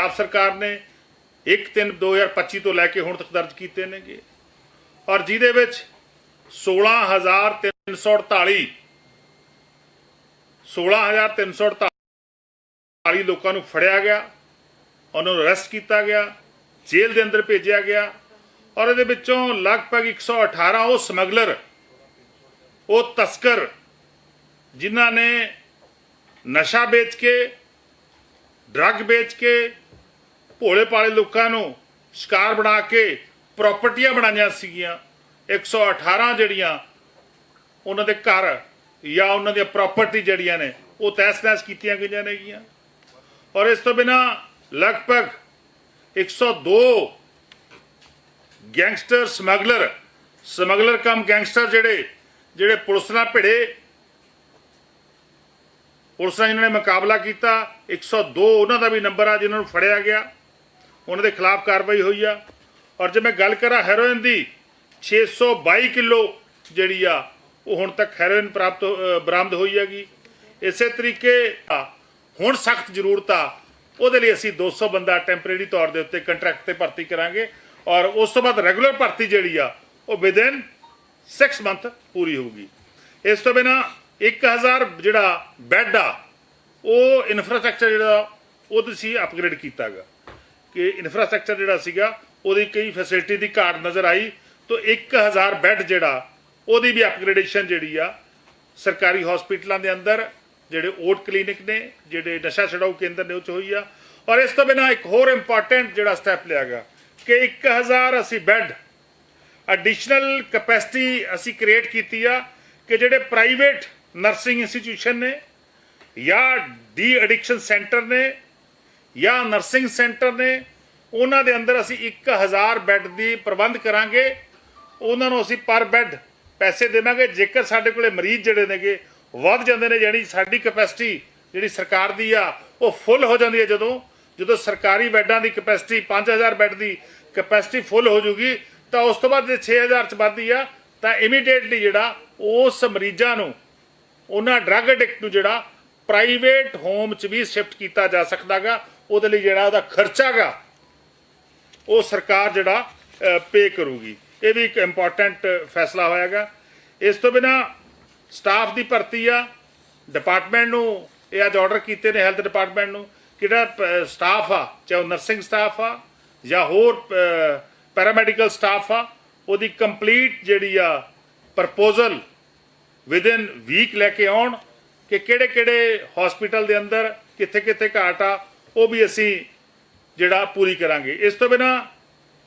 ਪੰਜਾਬ ਸਰਕਾਰ ਨੇ 1/3/2025 ਤੋਂ ਲੈ ਕੇ ਹੁਣ ਤੱਕ ਦਰਜ ਕੀਤੇ ਨੇਗੇ। ਔਰ ਜਿਹਦੇ ਵਿੱਚ 16348 16348 ਲੋਕਾਂ ਨੂੰ ਫੜਿਆ ਗਿਆ, ਉਹਨਾਂ ਨੂੰ ਅਰੈਸਟ ਕੀਤਾ ਗਿਆ, ਜੇਲ੍ਹ ਦੇ ਅੰਦਰ ਭੇਜਿਆ ਗਿਆ ਔਰ ਇਹਦੇ ਵਿੱਚੋਂ ਲਗਭਗ 118 ਉਹ ਸਮਗਲਰ, ਉਹ ਤਸਕਰ ਜਿਨ੍ਹਾਂ ਨੇ ਨਸ਼ਾ ਵੇਚ ਕੇ ਡਰੱਗ ਵੇਚ ਕੇ ਭੋਲੇ ਪਾਲੇ ਲੋਕਾਂ ਨੂੰ ਸ਼ਿਕਾਰ ਬਣਾ ਕੇ ਪ੍ਰਾਪਰਟੀਆਂ ਬਣਾਈਆਂ ਸੀਗੀਆਂ। 118 ਜਿਹੜੀਆਂ ਉਹਨਾਂ ਦੇ ਘਰ ਜਾਂ ਉਹਨਾਂ ਦੀਆਂ ਪ੍ਰਾਪਰਟੀ ਜਿਹੜੀਆਂ ਨੇ, ਉਹ ਤਹਿਸ-ਨਹਿਸ ਕੀਤੀਆਂ ਗਈਆਂ ਨੇਗੀਆਂ ਔਰ ਇਸ ਤੋਂ ਬਿਨਾ ਲਗਭਗ 102 gangster smuggler smuggler cum gangster ਜਿਹੜੇ ਜਿਹੜੇ ਪੁਲਿਸ ਨਾਲ ਭਿੜੇ। ਪੁਲਿਸ ਨਾਲ ਇਹਨਾਂ ਨੇ ਮੁਕਾਬਲਾ ਕੀਤਾ। 102 ਉਹਨਾਂ ਦਾ ਵੀ ਨੰਬਰ ਆ ਜਿਨ੍ਹਾਂ ਨੂੰ ਫੜਿਆ ਗਿਆ। ਉਹਨਾਂ ਦੇ ਖਿਲਾਫ ਕਾਰਵਾਈ ਹੋਈ ਆ। ਔਰ ਜੇ ਮੈਂ ਗੱਲ ਕਰਾਂ ਹੈਰੋਇਨ ਦੀ 622 ਕਿਲੋ ਜਿਹੜੀ ਆ, ਉਹ ਹੁਣ ਤੱਕ ਹੈਰੋਇਨ ਪ੍ਰਾਪਤ ਹੋ- ਬਰਾਮਦ ਹੋਈ ਹੈਗੀ। ਇਸੇ ਤਰੀਕੇ ਹੁਣ ਸਖਤ ਜ਼ਰੂਰਤ ਆ, ਉਹਦੇ ਲਈ ਅਸੀਂ 200 ਬੰਦਾ ਟੈਂਪਰੇਰੀ ਤੌਰ ਦੇ ਉੱਤੇ ਕੰਟਰੈਕਟ ਤੇ ਭਰਤੀ ਕਰਾਂਗੇ। ਔਰ ਉਸ ਤੋਂ ਬਾਅਦ ਰੈਗੂਲਰ ਭਰਤੀ ਜਿਹੜੀ ਆ, ਉਹ ਵਿਦਿਨ 6 ਮੰਥ ਪੂਰੀ ਹੋਊਗੀ। ਇਸ ਤੋਂ ਬਿਨਾ 1000 ਜਿਹੜਾ ਬੈੱਡ ਆ, ਉਹ ਇਨਫਰਾਸਟ੍ਰਕਚਰ ਜਿਹੜਾ, ਉਹ ਤੁਸੀਂ ਅਪਗ੍ਰੇਡ ਕੀਤਾਗਾ ਕਿ ਇਨਫਰਾਸਟ੍ਰਕਚਰ ਜਿਹੜਾ ਸੀਗਾ, ਉਹਦੀ ਕਈ ਫੈਸਿਲਿਟੀ ਦੀ ਘਾਟ ਨਜ਼ਰ ਆਈ, ਤਾਂ 1000 ਬੈੱਡ ਜਿਹੜਾ, ਉਹਦੀ ਵੀ ਅਪਗ੍ਰੇਡੇਸ਼ਨ ਜਿਹੜੀ ਆ, ਸਰਕਾਰੀ ਹਸਪੀਟਲਾਂ ਦੇ ਅੰਦਰ, ਜਿਹੜੇ ਓਟ ਕਲੀਨਿਕ ਨੇ, ਜਿਹੜੇ ਨਸ਼ਾ ਛਡਾਊ ਕੇਂਦਰ ਨੇ, ਉਹ 'ਚ ਹੋਈ ਆ। ਔਰ ਇਸ ਤੋਂ ਬਿਨਾ ਇੱਕ ਹੋਰ ਇੰਪੋਰਟੈਂਟ ਜਿਹੜਾ ਸਟੈਪ ਲਿਆ ਗਿਆ, ਕਿ 1000 ਅਸੀਂ ਬੈੱਡ ਐਡੀਸ਼ਨਲ ਕੈਪੈਸਿਟੀ ਅਸੀਂ ਕ੍ਰੀਏਟ ਕੀਤੀ ਆ, ਕਿ ਜਿਹੜੇ ਪ੍ਰਾਈਵੇਟ ਨਰਸਿੰਗ ਇੰਸਟੀਟਿਊਸ਼ਨ ਨੇ ਜਾਂ ਡੀ ਐਡਿਕਸ਼ਨ ਸੈਂਟਰ ਨੇ ਜਾਂ ਨਰਸਿੰਗ ਸੈਂਟਰ ਨੇ, ਉਹਨਾਂ ਦੇ ਅੰਦਰ ਅਸੀਂ 1000 ਬੈੱਡ ਦੀ ਪ੍ਰਬੰਧ ਕਰਾਂਗੇ। ਉਹਨਾਂ ਨੂੰ ਅਸੀਂ ਪਰ ਬੈੱਡ ਪੈਸੇ ਦੇਵਾਂਗੇ। ਜੇਕਰ ਸਾਡੇ ਕੋਲੇ ਮਰੀਜ਼ ਜਿਹੜੇ ਨੇਗੇ, ਵੱਧ ਜਾਂਦੇ ਨੇ, ਯਾਨੀ ਸਾਡੀ ਕਪੈਸਿਟੀ ਜਿਹੜੀ ਸਰਕਾਰ ਦੀ ਆ, ਉਹ ਫੁੱਲ ਹੋ ਜਾਂਦੀ ਹੈ ਜਦੋਂ। ਜਦੋਂ ਸਰਕਾਰੀ ਬੈੱਡਾਂ ਦੀ ਕੈਪੈਸਿਟੀ 5000 ਬੈੱਡ ਦੀ ਕਪੈਸਿਟੀ ਫੁੱਲ ਹੋ ਜੂਗੀ, ਤਾਂ ਉਸ ਤੋਂ ਬਾਅਦ ਜੇ 6000 ਚ ਵੱਧਦੀ ਆ, ਤਾਂ ਇਮੀਡੀਏਟਲੀ ਜਿਹੜਾ ਉਸ ਮਰੀਜ਼ਾਂ ਨੂੰ, ਉਹਨਾਂ ਡਰੱਗ ਐਡਿਕਟ ਨੂੰ ਜਿਹੜਾ ਪ੍ਰਾਈਵੇਟ ਹੋਮ ਚ ਵੀ ਸ਼ਿਫਟ ਕੀਤਾ ਜਾ ਸਕਦਾਗਾ। ਉਹਦੇ ਲਈ ਜਿਹੜਾ ਉਹਦਾ ਖਰਚਾਗਾ ਉਹ ਸਰਕਾਰ ਜਿਹੜਾ ਪੇ ਕਰੂਗੀ। ਇਹ ਵੀ ਇੱਕ ਇੰਪੋਰਟੈਂਟ ਫੈਸਲਾ ਹੋਇਆਗਾ ਇਸ ਤੋਂ ਬਿਨਾ ਸਟਾਫ ਦੀ ਭਰਤੀ ਆ ਡਿਪਾਰਟਮੈਂਟ ਨੂੰ ਇਹ ਅੱਜ ਆਰਡਰ ਕੀਤੇ ਨੇ ਹੈਲਥ ਡਿਪਾਰਟਮੈਂਟ ਨੂੰ ਕਿਹੜਾ ਸਟਾਫ ਆ, ਚਾਹੇ ਨਰਸਿੰਗ ਸਟਾਫ ਆ ਜਾਂ ਹੋਰ ਪੈਰਾਮੈਡੀਕਲ ਸਟਾਫ ਆ, ਉਹਦੀ ਕੰਪਲੀਟ ਜਿਹੜੀ ਆ ਪ੍ਰਪੋਜ਼ਲ ਵਿਦਿਨ ਵੀਕ ਲੈ ਕੇ ਆਉਣ ਕਿ ਕਿਹੜੇ ਕਿਹੜੇ ਹਸਪੀਟਲ ਦੇ ਅੰਦਰ ਕਿੱਥੇ ਕਿੱਥੇ ਘਾਟ ਆ ਉਹ ਵੀ ਅਸੀਂ ਜਿਹੜਾ ਪੂਰੀ ਕਰਾਂਗੇ। ਇਸ ਤੋਂ ਬਿਨਾ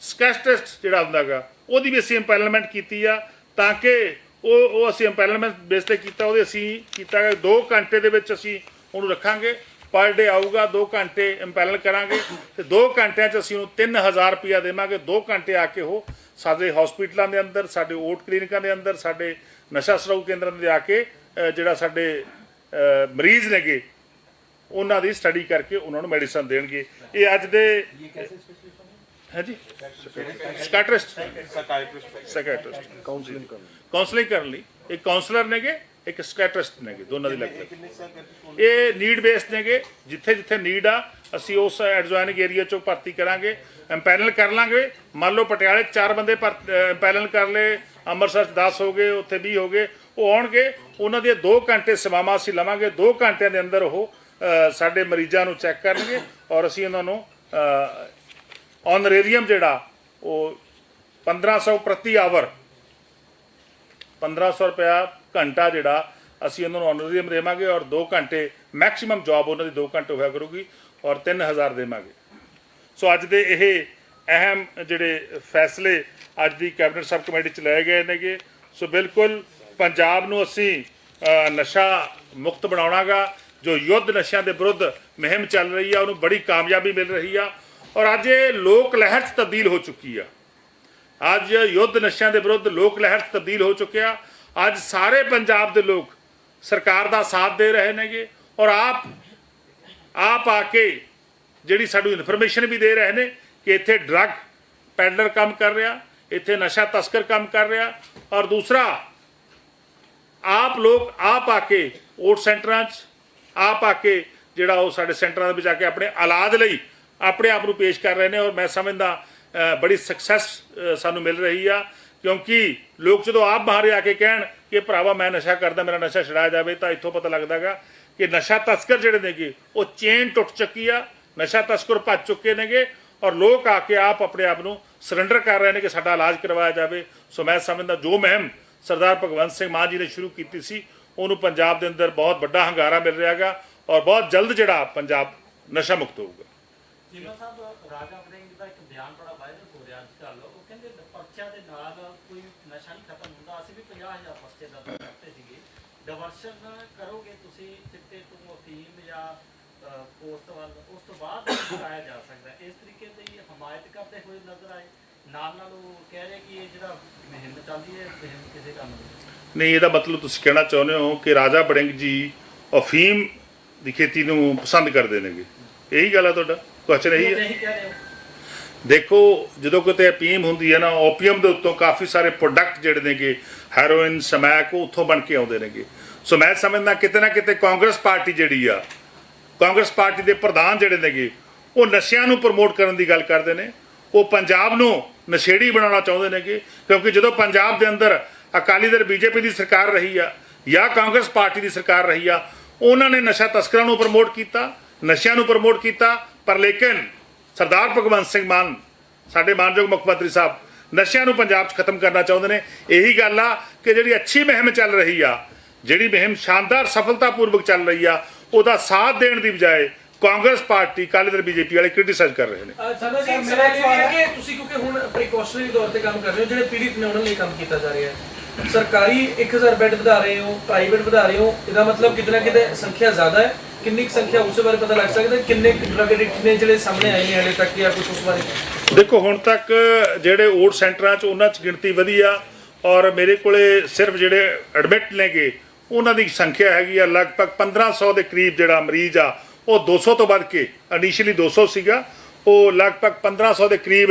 ਸਕੈਸ ਟੈਸਟ ਜਿਹੜਾ ਹੁੰਦਾਗਾ ਉਹਦੀ ਵੀ ਅਸੀਂ ਇੰਪੈਲਮੈਂਟ ਕੀਤੀ ਆ ਤਾਂ ਕਿ ਉਹ ਉਹ ਅਸੀਂ ਇੰਪੈਲਮੈਂਟ ਬੇਸ ਤੇ ਕੀਤਾ, ਉਹਦੇ ਅਸੀਂ ਕੀਤਾ 2 ਘੰਟੇ ਦੇ ਵਿੱਚ ਅਸੀਂ ਉਹਨੂੰ ਰੱਖਾਂਗੇ। ਪਰ ਡੇ ਆਊਗਾ 2 ਘੰਟੇ ਇੰਪੈਲਲ ਕਰਾਂਗੇ। ਤੇ 2 ਘੰਟਿਆਂ 'ਚ ਅਸੀਂ ਉਹਨੂੰ 3000 ਰੁਪਇਆ ਦੇਵਾਂਗੇ। 2 ਘੰਟੇ ਆ ਕੇ ਉਹ ਸਾਡੇ ਹਸਪੀਟਲਾਂ ਦੇ ਅੰਦਰ, ਸਾਡੇ ਓਟ ਕਲੀਨਿਕਾਂ ਦੇ ਅੰਦਰ, ਸਾਡੇ ਨਸ਼ਾ ਛਡਾਊ ਕੇਂਦਰਾਂ ਦੇ ਆ ਕੇ ਜਿਹੜਾ ਸਾਡੇ ਮਰੀਜ਼ ਨੇਗੇ ਉਹਨਾਂ ਦੀ ਸਟੱਡੀ ਕਰਕੇ ਉਹਨਾਂ ਨੂੰ ਮੈਡੀਸਨ ਦੇਣਗੇ। ਇਹ ਅੱਜ ਦੇ ਹੈ ਜੀ ਸਕਾਟਰਿਸਟ ਸਕਾਟਰਿਸਟ ਕਾਉਂਸਲਿੰਗ ਕਰਨ ਕਾਉਂਸਲਿੰਗ ਕਰਨ ਲਈ। ਇੱਕ ਕਾਉਂਸਲਰ ਨੇਗੇ ਇੱਕ ਸਕਾਟਰਿਸਟ ਨੇਗੇ ਦੋਨਾਂ ਦੀ ਲੱਗਦਾ ਇਹ ਨੀਡ ਬੇਸਡ ਨੇਗੇ ਜਿੱਥੇ ਜਿੱਥੇ ਨੀਡ ਆ ਅਸੀਂ ਉਸ ਐਡਜੋਇਨਿੰਗ ਏਰੀਆ ਚੋਂ ਭਰਤੀ ਕਰਾਂਗੇ ਐਮਪੈਨਲ ਕਰ ਲਾਂਗੇ। ਮੰਨ ਲਓ ਪਟਿਆਲੇ 'ਚ ਚਾਰ ਬੰਦੇ ਐਮਪੈਨਲ ਕਰ ਲਏ ਅੰਮ੍ਰਿਤਸਰ 'ਚ 10 ਹੋ ਗਏ ਉੱਥੇ 20 ਹੋ ਗਏ ਉਹ ਆਉਣਗੇ। ਉਹਨਾਂ ਦੇ 2 ਘੰਟੇ ਸੇਵਾਵਾਂ ਅਸੀਂ ਲਵਾਂਗੇ 2 ਘੰਟਿਆਂ ਦੇ ਅੰਦਰ ਉਹ ਸਾਡੇ ਮਰੀਜ਼ਾਂ ਨੂੰ ਚੈੱਕ ਕਰਨਗੇ ਔਰ ਅਸੀਂ ਉਹਨਾਂ ਨੂੰ ਔਨਰੇਰੀਅਮ ਜਿਹੜਾ, ਉਹ 1500 ਪ੍ਰਤੀ ਆਵਰ 1500 ਰੁਪਇਆ ਘੰਟਾ ਜਿਹੜਾ ਅਸੀਂ ਉਹਨਾਂ ਨੂੰ ਆਨਰੇਰੀਅਮ ਦੇਵਾਂਗੇ ਔਰ 2 ਘੰਟੇ ਮੈਕਸਿਮਮ ਜੌਬ ਉਹਨਾਂ ਦੀ 2 ਘੰਟੇ ਹੋਇਆ ਕਰੂਗੀ ਔਰ 3000 ਦੇਵਾਂਗੇ। ਸੋ ਅੱਜ ਦੇ ਇਹ ਅਹਿਮ ਜਿਹੜੇ ਫੈਸਲੇ ਅੱਜ ਦੀ ਕੈਬਨਿਟ ਸਬ ਕਮੇਟੀ ਚ ਲਏ ਗਏ ਨੇਗੇ। ਸੋ ਬਿਲਕੁਲ ਪੰਜਾਬ ਨੂੰ ਅਸੀਂ ਨਸ਼ਾ ਮੁਕਤ ਬਣਾਉਣਾਗਾ। ਜੋ ਯੁੱਧ ਨਸ਼ਿਆਂ ਦੇ ਵਿਰੁੱਧ ਮੁਹਿੰਮ ਚੱਲ ਰਹੀ ਆ, ਉਹਨੂੰ ਬੜੀ ਕਾਮਯਾਬੀ ਮਿਲ ਰਹੀ ਆ ਔਰ ਅੱਜ ਇਹ ਲੋਕ ਲਹਿਰ ਚ ਤਬਦੀਲ ਹੋ ਚੁੱਕੀ ਆ। ਅੱਜ ਯੁੱਧ ਨਸ਼ਿਆਂ ਦੇ ਵਿਰੁੱਧ ਲੋਕ ਲਹਿਰ 'ਚ ਤਬਦੀਲ ਹੋ ਚੁੱਕਿਆ ਅੱਜ ਸਾਰੇ ਪੰਜਾਬ ਦੇ ਲੋਕ ਸਰਕਾਰ ਦਾ ਸਾਥ ਦੇ ਰਹੇ ਨੇਗੇ ਔਰ ਆਪ ਆਪ ਆ ਕੇ ਜਿਹੜੀ ਸਾਨੂੰ ਇਨਫੋਰਮੇਸ਼ਨ ਵੀ ਦੇ ਰਹੇ ਨੇ ਕਿ ਇੱਥੇ ਡਰੱਗ ਪੈਡਲਰ ਕੰਮ ਕਰ ਰਿਹਾ, ਇੱਥੇ ਨਸ਼ਾ ਤਸਕਰ ਕੰਮ ਕਰ ਰਿਹਾ ਔਰ ਦੂਸਰਾ, ਆਪ ਲੋਕ, ਆਪ ਆ ਕੇ ਓਟ ਸੈਂਟਰਾਂ 'ਚ ਆਪ ਆ ਕੇ ਜਿਹੜਾ ਉਹ ਸਾਡੇ ਸੈਂਟਰਾਂ ਦੇ ਵਿੱਚ ਆ ਕੇ ਆਪਣੇ ਇਲਾਜ ਲਈ ਆਪਣੇ ਆਪ ਨੂੰ ਪੇਸ਼ ਕਰ ਰਹੇ ਨੇ ਔਰ ਮੈਂ ਸਮਝਦਾ ਬੜੀ ਸਕਸੈਸ ਸਾਨੂੰ ਮਿਲ ਰਹੀ ਆ। ਕਿਉਂਕਿ ਲੋਕ ਜਦੋਂ ਆਪ ਬਾਹਰ ਆ ਕੇ ਕਹਿਣ ਕਿ ਭਰਾਵਾ ਮੈਂ ਨਸ਼ਾ ਕਰਦਾ, ਮੇਰਾ ਨਸ਼ਾ ਛੁਡਾਇਆ ਜਾਵੇ, ਤਾਂ ਇੱਥੋਂ ਪਤਾ ਲੱਗਦਾਗਾ ਕਿ ਨਸ਼ਾ ਤਸਕਰ ਜਿਹੜੇ ਨੇਗੇ, ਉਹ ਚੇਨ ਟੁੱਟ ਚੁੱਕੀ ਆ, ਨਸ਼ਾ ਤਸਕਰ ਭੱਜ ਚੁੱਕੇ ਨੇਗੇ ਔਰ ਲੋਕ ਆ ਕੇ ਆਪ ਆਪਣੇ ਆਪ ਨੂੰ ਸਰੈਂਡਰ ਕਰ ਰਹੇ ਨੇ ਕਿ ਸਾਡਾ ਇਲਾਜ ਕਰਵਾਇਆ ਜਾਵੇ। ਸੋ ਮੈਂ ਸਮਝਦਾ ਜੋ ਮਹਿਮ ਸਰਦਾਰ ਭਗਵੰਤ ਸਿੰਘ ਮਾਨ ਜੀ ਨੇ ਸ਼ੁਰੂ ਕੀਤੀ ਸੀ ਉਹਨੂੰ ਪੰਜਾਬ ਦੇ ਅੰਦਰ ਬਹੁਤ ਵੱਡਾ ਹੰਗਾਰਾ ਮਿਲ ਰਿਹਾਗਾ ਔਰ ਬਹੁਤ ਜਲਦ ਜਿਹੜਾ ਪੰਜਾਬ ਨਸ਼ਾ ਮੁਕਤ ਹੋਊਗਾ। ਚੀਮਾ ਸਾਹਿਬ ਰਾਜਾ ਵੜਿੰਗ ਦਾ ਇੱਕ ਬਿਆਨ ਬੜਾ ਵਾਇਰਲ ਹੋ ਰਿਹਾ ਅੱਜ ਕੱਲ੍ਹ। ਉਹ ਕਹਿੰਦੇ ਪਰਚਾ ਦੇ ਨਾਲ ਕੋਈ ਨਸ਼ਾ ਨਹੀਂ ਖਤਮ ਹੁੰਦਾ। ਅਸੀਂ ਵੀ 50000 ਪਰਚੇ ਦਾ ਕਰਤੇ ਸੀਗੇ। ਡਿਵਰਸ਼ਨ ਕਰੋਗੇ ਤੁਸੀਂ ਚਿੱਟੇ ਤੋਂ ਅਫੀਮ ਜਾਂ ਅਹ, ਪੋਸਟ ਵੱਲ। ਉਸ ਤੋਂ ਬਾਅਦ ਚੁਕਾਇਆ ਜਾ ਸਕਦਾ। ਹੈ। ਇਸ ਤਰੀਕੇ ਦੀ ਹਮਾਇਤ ਕਰਦੇ ਹੋਏ ਨਜ਼ਰ ਆਏ। ਨਾਲ ਨਾਲ ਉਹ ਕਹਿ ਰਹੇ ਕਿ ਇਹ ਜਿਹੜਾ ਮੁਹਿੰਮ ਚੱਲਦੀ ਹੈ ਇਹ ਮੁਹਿੰਮ ਕਿਸੇ ਕੰਮ ਦੀ ਨਹੀਂ। ਇਹਦਾ ਮਤਲਬ ਤੁਸੀਂ ਕਹਿਣਾ ਚਾਹੁੰਦੇ ਹੋ ਕਿ ਰਾਜਾ ਬੜਿੰਗ ਜੀ ਅਫੀਮ ਦੀ ਖੇਤੀ ਨੂੰ ਪਸੰਦ ਕਰਦੇ ਨੇਗੇ। ਇਹੀ ਗੱਲ ਆ ਤੁਹਾਡਾ? ਕੁਐਸਚਨ ਇਹੀ ਹੈ? ਨਹੀਂ ਕਹਿ ਰਹੇ। ਹੋ ਦੇਖੋ ਜਦੋਂ ਕਿਤੇ ਅਪੀਮ ਹੁੰਦੀ ਹੈ ਨਾ ਓਪੀਅਮ ਦੇ ਉੱਤੋਂ ਕਾਫੀ ਸਾਰੇ ਪ੍ਰੋਡਕਟ ਜਿਹੜੇ ਨੇਗੇ ਹੈਰੋਇਨ ਸਮੈਕ ਉਹ ਉੱਥੋਂ ਬਣ ਕੇ ਆਉਂਦੇ ਨੇਗੇ। ਸੋ ਮੈਂ ਸਮਝਦਾ ਕਿਤੇ ਨਾ ਕਿਤੇ ਕਾਂਗਰਸ ਪਾਰਟੀ ਜਿਹੜੀ ਆ ਕਾਂਗਰਸ ਪਾਰਟੀ ਦੇ ਪ੍ਰਧਾਨ ਜਿਹੜੇ ਨੇਗੇ ਉਹ ਨਸ਼ਿਆਂ ਨੂੰ ਪ੍ਰਮੋਟ ਕਰਨ ਦੀ ਗੱਲ ਕਰਦੇ ਨੇ। ਉਹ ਪੰਜਾਬ ਨੂੰ ਨਸ਼ੇੜੀ ਬਣਾਉਣਾ ਚਾਹੁੰਦੇ ਨੇਗੇ ਕਿਉਂਕਿ ਜਦੋਂ ਪੰਜਾਬ ਦੇ ਅੰਦਰ ਅਕਾਲੀ ਦਲ ਬੀਜੇਪੀ ਦੀ ਸਰਕਾਰ ਰਹੀ ਆ ਜਾਂ ਕਾਂਗਰਸ ਪਾਰਟੀ ਦੀ ਸਰਕਾਰ ਰਹੀ ਆ, ਉਹਨਾਂ ਨੇ ਨਸ਼ਾ ਤਸਕਰਾਂ ਨੂੰ ਪ੍ਰਮੋਟ ਕੀਤਾ, ਨਸ਼ਿਆਂ ਨੂੰ ਪ੍ਰਮੋਟ ਕੀਤਾ, ਪਰ ਲੇਕਿਨ ਸਰਦਾਰ ਭਗਵੰਤ ਸਿੰਘ ਮਾਨ, ਸਾਡੇ ਮਾਨਯੋਗ ਮੁੱਖ ਮੰਤਰੀ ਸਾਹਿਬ, ਨਸ਼ਿਆਂ ਨੂੰ ਪੰਜਾਬ 'ਚ ਖਤਮ ਕਰਨਾ ਚਾਹੁੰਦੇ ਨੇ। ਇਹੀ ਗੱਲ ਆ ਕਿ ਜਿਹੜੀ ਅੱਛੀ ਮੁਹਿੰਮ ਚੱਲ ਰਹੀ ਆ, ਜਿਹੜੀ ਮੁਹਿੰਮ ਸ਼ਾਨਦਾਰ ਸਫਲਤਾਪੂਰਵਕ ਚੱਲ ਰਹੀ ਆ, ਉਹਦਾ ਸਾਥ ਦੇਣ ਦੀ ਬਜਾਏ Congress party Akali Dal BJP ਵਾਲੇ ਕ੍ਰਿਟਿਸਾਈਜ਼ ਕਰ ਰਹੇ ਨੇ। ਸਾਡਾ ਜੀ ਮੇਰਾ ਇਹ ਹੈ ਕਿ ਤੁਸੀਂ ਕਿਉਂਕਿ ਹੁਣ ਪ੍ਰੀਕਾਸ਼ਨਰੀ ਤੌਰ ਤੇ ਕੰਮ ਕਰ ਰਹੇ ਹੋ ਜਿਹੜੇ ਪੀੜਿਤ ਨੇ ਉਹਨਾਂ ਲਈ ਕੰਮ ਕੀਤਾ ਜਾ ਰਿਹਾ ਹੈ। ਸਰਕਾਰੀ 1000 ਬੈੱਡ ਵਧਾ ਰਹੇ ਹੋ ਪ੍ਰਾਈਵੇਟ ਵਧਾ ਰਹੇ ਹੋ ਇਹਦਾ ਮਤਲਬ ਕਿਤਨਾ ਕਿਤੇ ਸੰਖਿਆ ਜ਼ਿਆਦਾ ਹੈ। ਕਿੰਨੀ ਸੰਖਿਆ ਉਸ ਬਾਰੇ ਪਤਾ ਲੱਗ ਸਕਦਾ? ਕਿੰਨੇ ਡਰਗ ਐਡਿਕਟ ਨੇ ਜਿਹੜੇ ਸਾਹਮਣੇ ਆਏ ਨੇ ਹਲੇ ਤੱਕ ਜਾਂ ਕੁਝ ਉਸ ਬਾਰੇ? ਦੇਖੋ ਹੁਣ ਤੱਕ ਜਿਹੜੇ ਓਟ ਸੈਂਟਰਾਂ 'ਚ ਉਹਨਾਂ 'ਚ ਗਿਣਤੀ ਵਧੀ ਆ ਔਰ ਮੇਰੇ ਕੋਲੇ ਸਿਰਫ ਜਿਹੜੇ ਐਡਮਿਟ ਨੇਗੇ ਉਹਨਾਂ ਦੀ ਸੰਖਿਆ ਹੈਗੀ ਆ ਲਗਭਗ 1500 ਦੇ ਕਰੀਬ ਜਿਹੜਾ ਮਰੀਜ਼ ਆ ਉਹ 200 ਤੋਂ ਵੱਧ ਕੇ ਇਨੀਸ਼ੀਅਲੀ 200 ਸੀਗਾ। ਉਹ ਲਗਭਗ 1500 ਦੇ ਕਰੀਬ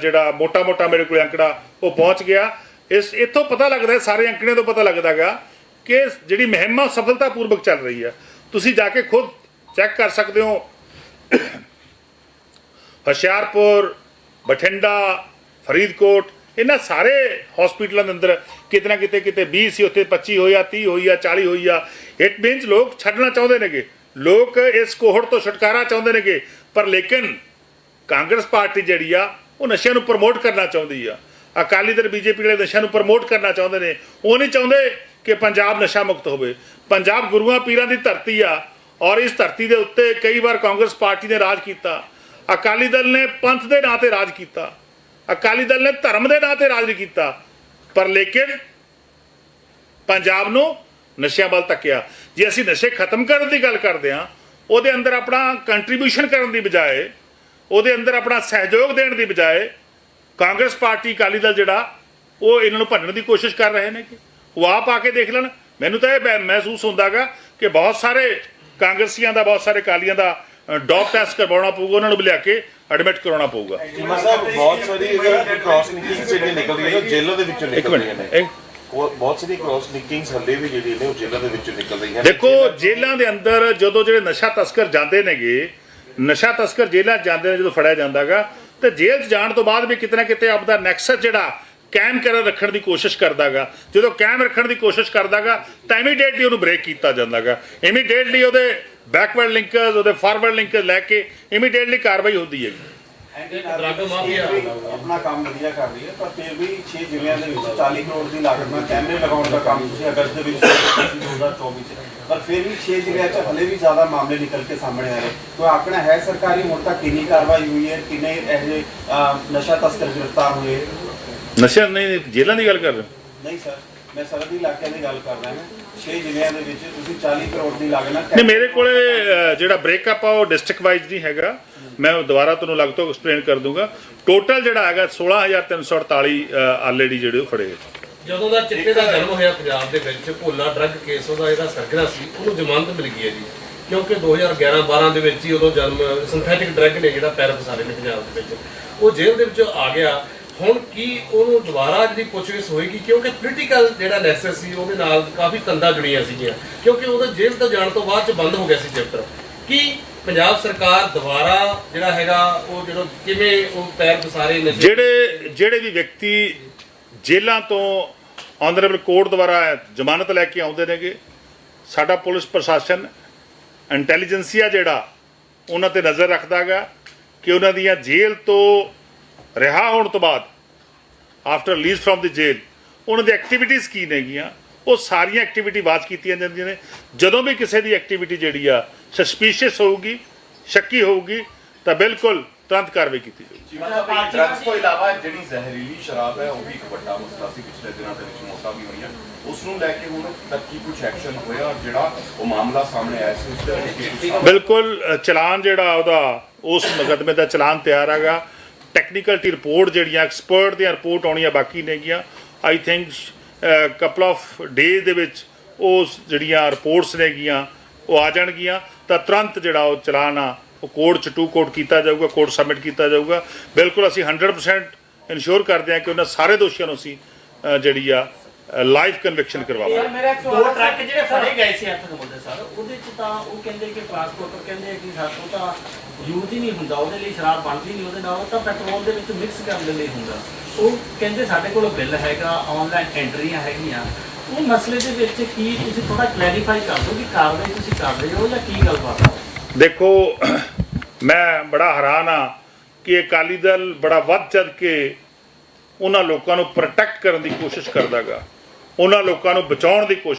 ਜਿਹੜਾ ਮੋਟਾ-ਮੋਟਾ ਮੇਰੇ ਕੋਲ ਅੰਕੜਾ, ਉਹ ਪਹੁੰਚ ਗਿਆ। ਇਸ, ਇੱਥੋਂ ਪਤਾ ਲੱਗਦਾ ਸਾਰੇ ਅੰਕੜਿਆਂ ਤੋਂ ਪਤਾ ਲੱਗਦਾਗਾ ਕਿ ਜਿਹੜੀ ਮੁਹਿੰਮ ਆ ਉਹ ਸਫਲਤਾਪੂਰਵਕ ਚੱਲ ਰਹੀ ਹੈ। ਤੁਸੀਂ ਜਾ ਕੇ ਖੁਦ ਚੈੱਕ ਕਰ ਸਕਦੇ ਹੋ। ਹੁਸ਼ਿਆਰਪੁਰ, ਬਠਿੰਡਾ, ਫਰੀਦਕੋਟ, ਇਹਨਾਂ ਸਾਰੇ ਹਸਪੀਟਲਾਂ ਦੇ ਅੰਦਰ ਕਿਤੇ ਨਾ ਕਿਤੇ ਕਿਤੇ 20 ਸੀ, ਉੱਥੇ 25 ਹੋਈ ਆ 30 ਹੋਈ ਆ 40 ਹੋਈ ਆ। ਇਟ ਮੀਨਸ ਲੋਕ ਛੱਡਣਾ ਚਾਹੁੰਦੇ ਨੇਗੇ। ਲੋਕ ਇਸ ਕੋਹੜ ਤੋਂ ਛੁਟਕਾਰਾ ਚਾਹੁੰਦੇ ਨੇਗੇ, ਪਰ ਲੇਕਿਨ ਕਾਂਗਰਸ ਪਾਰਟੀ ਜਿਹੜੀ ਆ, ਉਹ ਨਸ਼ਿਆਂ ਨੂੰ ਪ੍ਰਮੋਟ ਕਰਨਾ ਚਾਹੁੰਦੀ ਆ। ਅਕਾਲੀ ਦਲ ਬੀਜੇਪੀ ਵਾਲੇ ਨਸ਼ਿਆਂ ਨੂੰ ਪ੍ਰਮੋਟ ਕਰਨਾ ਚਾਹੁੰਦੇ ਨੇ। ਉਹ ਨਹੀਂ ਚਾਹੁੰਦੇ ਕਿ ਪੰਜਾਬ ਨਸ਼ਾ ਮੁਕਤ ਹੋਵੇ। ਪੰਜਾਬ ਗੁਰੂਆਂ ਪੀਰਾਂ ਦੀ ਧਰਤੀ ਆ ਔਰ ਇਸ ਧਰਤੀ ਦੇ ਉੱਤੇ ਕਈ ਵਾਰ ਕਾਂਗਰਸ ਪਾਰਟੀ ਨੇ ਰਾਜ ਕੀਤਾ। ਅਕਾਲੀ ਦਲ ਨੇ ਪੰਥ ਦੇ ਨਾਂ ਤੇ ਰਾਜ ਕੀਤਾ। ਅਕਾਲੀ ਦਲ ਨੇ ਧਰਮ ਦੇ ਨਾਂ ਤੇ ਰਾਜ ਨਹੀਂ ਕੀਤਾ। ਪਰ ਲੇਕਿਨ ਪੰਜਾਬ ਨੂੰ ਨਸ਼ਿਆਂ ਵੱਲ ਤੱਕਿਆ ਜੇ ਅਸੀਂ ਨਸ਼ੇ ਖਤਮ ਕਰਨ ਦੀ ਗੱਲ ਕਰਦੇ ਹਾਂ ਉਹਦੇ ਅੰਦਰ ਆਪਣਾ ਕੰਟਰੀਬਿਊਸ਼ਨ ਕਰਨ ਦੀ ਬਜਾਏ ਉਹਦੇ ਅੰਦਰ ਆਪਣਾ ਸਹਿਯੋਗ ਦੇਣ ਦੀ ਬਜਾਏ ਕਾਂਗਰਸ ਪਾਰਟੀ ਅਕਾਲੀ ਦਲ ਜਿਹੜਾ ਉਹ ਇਹਨਾਂ ਨੂੰ ਭੰਨਣ ਦੀ ਕੋਸ਼ਿਸ਼ ਕਰ ਰਹੇ ਨੇ ਕਿ ਉਹ ਆਪ ਆ ਕੇ ਦੇਖ ਲੈਣ। ਮੈਨੂੰ ਤਾਂ ਇਹ ਮਹਿ- ਮਹਿਸੂਸ ਹੁੰਦਾਗਾ ਕਿ ਬਹੁਤ ਸਾਰੇ ਕਾਂਗਰਸੀਆਂ ਦਾ ਬਹੁਤ ਸਾਰੇ ਅਕਾਲੀਆਂ ਦਾ ਡੌਪ ਟੈਸਟ ਕਰਵਾਉਣਾ ਪਊਗਾ ਉਹਨਾਂ ਨੂੰ ਲਿਆ ਕੇ ਐਡਮਿਟ ਕਰਾਉਣਾ ਪਊਗਾ। ਚੀਮਾ ਸਾਹਿਬ ਬਹੁਤ ਸਾਰੀ ਕ੍ਰਾਸ ਨਿਕਲ ਉਹ ਜੇਲ੍ਹਾਂ ਦੇ ਵਿੱਚੋਂ ਇੱਕ ਨਿਕਲ ਰਹੀਆਂ ਮਿੰਟ ਨੇ ਇੱਕ ਬਹੁਤ ਸਾਰੀ ਕ੍ਰਾਸ ਨਿਕਿੰਗਸ ਹੱਲੇ ਵੀ ਜਿਹੜੀ ਨੇ ਉਹ ਜੇਲ੍ਹਾਂ ਦੇ ਵਿੱਚੋਂ ਨਿਕਲ ਰਹੀਆਂ ਨੇ। ਦੇਖੋ, ਜੇਲ੍ਹਾਂ ਦੇ ਅੰਦਰ ਜਦੋਂ ਜਿਹੜੇ ਨਸ਼ਾ ਤਸਕਰ ਜਾਂਦੇ ਨੇਗੇ, ਨਸ਼ਾ ਤਸਕਰ ਜੇਲ੍ਹਾਂ ਜਾਂਦੇ ਨੇ ਜਦੋਂ ਫੜਿਆ ਜਾਂਦਾਗਾ, ਤੇ ਜੇਲ੍ਹ 'ਚ ਜਾਣ ਤੋਂ ਬਾਅਦ ਵੀ ਕਿਤੇ ਨਾ ਕਿਤੇ ਆਪਦਾ ਨੈਕਸਸ ਜਿਹੜਾ ਕਾਇਮ ਕਰਨ ਰੱਖਣ ਦੀ ਕੋਸ਼ਿਸ਼ ਕਰਦਾਗਾ। ਜਦੋਂ ਕਾਇਮ ਰੱਖਣ ਦੀ ਕੋਸ਼ਿਸ਼ ਕਰਦਾਗਾ, ਤਾਂ ਇਮੀਡੀਏਟਲੀ ਉਹਨੂੰ ਬ੍ਰੇਕ ਕੀਤਾ ਜਾਂਦਾਗਾ। ਇਮੀਡੀਏਟਲੀ ਉਹਦੇ ਬੈਕਵਰਡ ਲਿੰਕਰਸ ਉਹਦੇ ਫਾਰਵਰਡ ਲਿੰਕਰਸ ਲੈ ਕੇ ਇਮੀਡੀਏਟਲੀ ਕਾਰਵਾਈ ਹੁੰਦੀ ਹੈ ਡਰੱਗ ਮਾਫੀਆ ਆਪਣਾ ਕੰਮ ਵਧੀਆ ਕਰ ਰਹੀ ਹੈ ਪਰ ਫਿਰ ਵੀ 6 ਜ਼ਿਲ੍ਹਿਆਂ ਦੇ ਵਿੱਚ 40 ਕਰੋੜ ਦੀ ਲਾਗਤ ਨਾਲ ਕੈਮਰੇ ਲਗਾਉਣ ਦਾ ਕੰਮ ਤੁਸੀਂ ਅਗਸਤ ਦੇ ਵਿੱਚ ਕੀਤਾ ਸੀ 2024 ਚ ਪਰ ਫਿਰ ਵੀ 6 ਜ਼ਿਲ੍ਹਿਆਂ 'ਚ ਹਲੇ ਵੀ ਜ਼ਿਆਦਾ ਮਾਮਲੇ ਨਿਕਲ ਕੇ ਸਾਹਮਣੇ ਆ ਰਹੇ। ਕੋਈ ਆંકੜਾ ਹੈ ਸਰਕਾਰੀ ਹੁਣ ਤੱਕ ਕਿੰਨੀ ਕਾਰਵਾਈ ਹੋਈ ਹੈ ਕਿੰਨੇ ਇਹ ਜਿਹੇ, ਅਹ, ਨਸ਼ਾ ਤਸਕਰ ਗ੍ਰਿਫਤਾਰ ਹੋਏ? ਨਸ਼ਾ ਨਹੀਂ ਜੇਲ੍ਹਾਂ ਦੀ ਗੱਲ ਕਰ ਰਹੇ ਨਹੀਂ ਸਰ। ਮੈਂ ਸਰਹੱਦੀ ਇਲਾਕਿਆਂ ਦੀ ਗੱਲ ਕਰ ਰਿਹਾ ਹਾਂ। 6 ਜ਼ਿਲ੍ਹਿਆਂ ਦੇ ਵਿੱਚ ਤੁਸੀਂ 40 ਕਰੋੜ ਦੀ ਲਾਗਤ ਨਾਲ ਨਹੀਂ ਮੇਰੇ ਕੋਲੇ ਅ, ਜਿਹੜਾ ਬ੍ਰੇਕਅਪ ਆ ਉਹ ਡਿਸਟ੍ਰਿਕਟ ਵਾਈਜ਼ ਨਹੀਂ ਹੈਗਾ। ਮੈਂ ਉਹ ਦੁਬਾਰਾ ਤੁਹਾਨੂੰ ਲੱਗ ਤੋਂ ਐਕਸਪਲੇਨ ਕਰ ਦੂੰਗਾ। ਟੋਟਲ ਜਿਹੜਾ ਹੈਗਾ 16348 ਆਲਰੇਡੀ ਜਿਹੜੇ ਉਹ ਫੜੇ ਗਏ ਜਦੋਂ ਦਾ ਚਿੱਟੇ ਦਾ ਜਨਮ ਹੋਇਆ ਪੰਜਾਬ ਦੇ ਵਿੱਚ ਭੋਲਾ ਡਰੱਗ ਕੇਸ ਉਹਦਾ ਜਿਹੜਾ ਸਰਗਨਾ ਸੀ ਉਹਨੂੰ ਜ਼ਮਾਨਤ ਮਿਲ ਗਈ ਹੈ ਜੀ। ਕਿਉਂਕਿ 2011-12 ਦੇ ਵਿੱਚ ਹੀ ਉਦੋਂ ਜਨਮ ਸਿੰਥੈਟਿਕ ਡਰੱਗ ਨੇ ਜਿਹੜਾ ਪੈਰ ਫਸਾਰੇ ਨੇ ਪੰਜਾਬ ਦੇ ਵਿੱਚ। ਉਹ ਜੇਲ੍ਹ ਦੇ ਵਿੱਚ ਆ ਗਿਆ। ਹੁਣ ਕੀ ਉਹਨੂੰ ਦੁਬਾਰਾ ਜਿਹੜੀ ਪੁੱਛਗਿੱਛ ਹੋਏਗੀ, ਕਿਉਂਕਿ ਪੋਲੀਟੀਕਲ ਜਿਹੜਾ ਨੈਕਸਸ ਸੀ, ਉਹਦੇ ਨਾਲ ਕਾਫੀ ਤੰਦਾਂ ਜੁੜੀਆਂ ਸੀਗੀਆਂ। ਕਿਉਂਕਿ ਉਹਦਾ ਜੇਲ੍ਹ ਤੋਂ ਜਾਣ ਤੋਂ ਬਾਅਦ ਚ ਬੰਦ ਹੋ ਗਿਆ ਸੀ ਚੈਪਟਰ ਕੀ ਪੰਜਾਬ ਸਰਕਾਰ ਦੁਬਾਰਾ ਜਿਹੜਾ ਹੈਗਾ, ਉਹ ਜਦੋਂ ਕਿਵੇਂ ਉਹ ਪੈਰ ਪਸਾਰੇ ਨਸ਼ੇ ਜਿਹੜੇ ਜਿਹੜੇ ਵੀ ਵਿਅਕਤੀ ਜੇਲ੍ਹਾਂ ਤੋਂ ਆਨਰੇਬਲ ਕੋਰਟ ਦੁਆਰਾ ਜ਼ਮਾਨਤ ਲੈ ਕੇ ਆਉਂਦੇ ਨੇਗੇ, ਸਾਡਾ ਪੁਲਿਸ ਪ੍ਰਸ਼ਾਸਨ ਇੰਟੈਲੀਜੈਂਸੀਆ ਜਿਹੜਾ, ਉਹਨਾਂ ਤੇ ਨਜ਼ਰ ਰੱਖਦਾਗਾ ਕਿ ਉਹਨਾਂ ਦੀਆਂ ਜੇਲ੍ਹ ਤੋਂ ਰਿਹਾ ਹੋਣ ਤੋਂ ਬਾਅਦ ਆਫਟਰ ਰਿਲੀਜ਼ ਫਰਮ ਦੀ ਜੇਲ੍ਹ ਉਹਨਾਂ ਦੀ ਐਕਟੀਵਿਟੀਜ਼ ਕੀ ਨੇਗੀਆਂ? ਉਹ ਸਾਰੀਆਂ ਐਕਟੀਵਿਟੀ ਵਾਚ ਕੀਤੀਆਂ ਜਾਂਦੀਆਂ ਨੇ। ਜਦੋਂ ਵੀ ਕਿਸੇ ਦੀ ਐਕਟੀਵਿਟੀ ਜਿਹੜੀ ਆ ਸਸਪੀਸ਼ੀਅਸ ਹੋਊਗੀ ਸ਼ੱਕੀ ਹੋਊਗੀ ਤਾਂ ਬਿਲਕੁਲ ਤੁਰੰਤ ਕਾਰਵਾਈ ਕੀਤੀ ਜਾਊਗੀ। ਡਰੱਗਸ ਤੋਂ ਇਲਾਵਾ ਜਿਹੜੀ ਜ਼ਹਿਰੀਲੀ ਸ਼ਰਾਬ ਹੈ ਉਹ ਵੀ ਇੱਕ ਵੱਡਾ ਮਸਲਾ ਸੀ ਪਿਛਲੇ ਦਿਨਾਂ ਦੇ ਵਿੱਚ ਮੌਤਾਂ ਵੀ ਹੋਈਆਂ। ਉਸ ਨੂੰ ਲੈ ਕੇ ਹੁਣ ਤੱਕ ਕੀ ਕੁਝ ਐਕਸ਼ਨ ਹੋਇਆ ਔਰ ਜਿਹੜਾ ਉਹ ਮਾਮਲਾ ਸਾਹਮਣੇ ਆਇਆ ਸੀ ਉਸ ਦੇ ਵਿੱਚ ਕੀ ਕੁਛ ਬਿਲਕੁਲ ਚਲਾਨ ਜਿਹੜਾ ਉਹਦਾ ਉਸ ਮੁਕੱਦਮੇ ਦਾ ਚਲਾਨ ਤਿਆਰ ਹੈਗਾ। ਟੈਕਨੀਕਲ ਟੀ ਰਿਪੋਰਟ ਜਿਹੜੀਆਂ ਐਕਸਪਰਟ ਦੀਆਂ ਰਿਪੋਰਟ ਆਉਣੀਆਂ ਬਾਕੀ ਨੇਗੀਆਂ। I think couple of days ਦੇ ਵਿੱਚ ਉਹ ਜਿਹੜੀਆਂ ਰਿਪੋਰਟਸ ਨੇਗੀਆਂ, ਉਹ ਆ ਜਾਣਗੀਆਂ। ਤਾਂ ਤੁਰੰਤ ਜਿਹੜਾ ਉਹ ਚਲਾਨ ਆ ਉਹ ਕੋਰਟ ਚ ਟੂ ਕੋਡ ਕੀਤਾ ਜਾਊਗਾ ਕੋਰਟ ਸਬਮਿਟ ਕੀਤਾ ਜਾਊਗਾ। ਬਿਲਕੁਲ ਅਸੀਂ 100% ਇਨਸ਼ੋਰ ਕਰਦੇ ਹਾਂ ਕਿ ਉਹਨਾਂ ਸਾਰੇ ਦੋਸ਼ੀਆਂ ਨੂੰ ਅਸੀਂ ਜਿਹੜੀ ਆ ਲਾਈਫ ਕਨਵਿਕਸ਼ਨ ਕਰਵਾਵਾਂਗੇ। ਮੇਰਾ ਇੱਕ ਦੋ ਟਰੱਕ ਜਿਹੜੇ ਫੜੇ ਗਏ ਸੀ ਅੱਠ ਨੰਬਰ ਦੇ ਸਰ ਉਹਦੇ ਚ ਤਾਂ ਉਹ ਕਹਿੰਦੇ ਕਿ ਟਰਾਂਸਪੋਰਟਰ ਕਹਿੰਦੇ ਕਿ ਸਾਡੇ ਤੋਂ ਤਾਂ ਯੂਜ਼ ਹੀ ਨਹੀਂ ਹੁੰਦਾ ਉਹਦੇ ਲਈ ਸ਼ਰਾਬ ਬਣਦੀ ਨਹੀਂ ਉਹਦੇ ਨਾਲ ਉਹ ਤਾਂ ਪੈਟਰੋਲ ਦੇ ਵਿੱਚ ਮਿਕਸ ਕਰਨ ਦੇ ਲਈ ਹੁੰਦਾ। ਉਹ ਕਹਿੰਦੇ ਸਾਡੇ ਕੋਲ ਬਿੱਲ ਹੈਗਾ ਆਨਲਾਈਨ ਐਂਟਰੀਆਂ ਹੈਗੀਆਂ। ਉਹ ਮਸਲੇ ਦੇ ਵਿੱਚ ਕੀ ਤੁਸੀਂ ਥੋੜਾ ਕਲੈਰੀਫਾਈ ਕਰ ਦਿਓ ਕਿ ਕਾਰਵਾਈ ਤੁਸੀਂ ਕਰ ਰਹੇ ਹੋ ਜਾਂ ਕੀ ਗੱਲਬਾਤ ਹੈ? ਦੇਖੋ ਮੈਂ ਬੜਾ ਹੈਰਾਨ ਆ ਕਿ ਅਕਾਲੀ ਦਲ ਬੜਾ ਵੱਧ ਚੜ ਕੇ ਉਹਨਾਂ ਲੋਕਾਂ ਨੂੰ ਪ੍ਰੋਟੈਕਟ ਕਰਨ ਦੀ ਕੋਸ਼ਿਸ਼ ਕਰਦਾਗਾ। ਉਹਨਾਂ ਲੋਕਾਂ ਨੂੰ ਬਚਾਉਣ ਦੀ ਕੋਸ਼ਿਸ਼